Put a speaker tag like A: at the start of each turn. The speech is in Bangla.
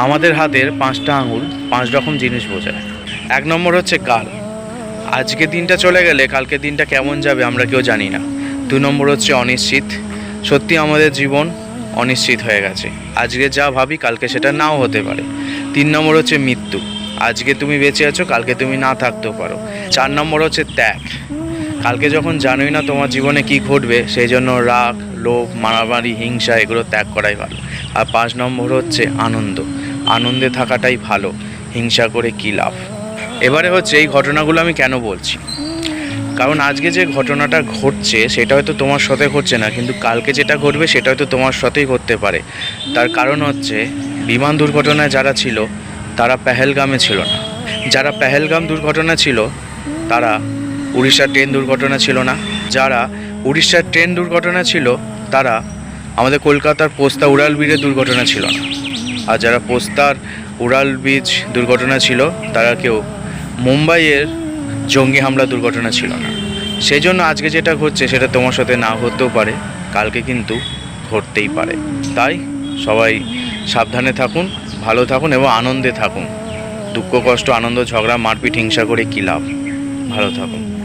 A: আমাদের হাতের পাঁচটা আঙুল, পাঁচ রকম জিনিস বোঝায়। এক নম্বর হচ্ছে কাল আজকে দিনটা চলে গেলে কালকে দিনটা কেমন যাবে আমরা কেউ জানি না। দু নম্বর হচ্ছে অনিশ্চিত। সত্যি আমাদের জীবন অনিশ্চিত হয়ে গেছে। আজকে যা ভাবি কালকে সেটা নাও হতে পারে। তিন নম্বর হচ্ছে মৃত্যু। আজকে তুমি বেঁচে আছো, কালকে তুমি না থাকতেও পারো। চার নম্বর হচ্ছে ত্যাগ। কালকে যখন জানোই না তোমার জীবনে কি ঘটবে, সেই জন্য রাগ, লোভ, মারামারি, হিংসা, এগুলো ত্যাগ করাই ভালো। আর পাঁচ নম্বর হচ্ছে আনন্দ। আনন্দে থাকাটাই ভালো। হিংসা করে কী লাভ? এবারে হচ্ছে এই ঘটনাগুলো আমি কেন বলছি? কারণ আজকে যে ঘটনাটা ঘটছে, সেটা হয়তো তোমার সাথে ঘটছে না, কিন্তু কালকে যেটা ঘটবে, সেটা হয়তো তোমার সাথেই ঘটতে পারে। তার কারণ হচ্ছে, বিমান দুর্ঘটনায় যারা ছিল, তারা পেহেলগামে ছিল না। যারা পেহেলগাম দুর্ঘটনা ছিল, তারা উড়িষ্যার ট্রেন দুর্ঘটনা ছিল না। যারা উড়িষ্যার ট্রেন দুর্ঘটনা ছিল, তারা আমাদের কলকাতার পোস্তা উড়াল দুর্ঘটনা ছিল না। আর যারা পোস্তার উড়াল ব্রিজ দুর্ঘটনা ছিল, তারা কেউ মুম্বাইয়ের জঙ্গি হামলা দুর্ঘটনা ছিল না। সেই জন্য আজকে যেটা ঘটছে, সেটা তোমার সাথে না হতেও পারে, কালকে কিন্তু ঘটতেই পারে। তাই সবাই সাবধানে থাকুন, ভালো থাকুন এবং আনন্দে থাকুন। দুঃখ, কষ্ট, আনন্দ, ঝগড়া, মারপিট, হিংসা করে কী লাভ? ভালো থাকুন।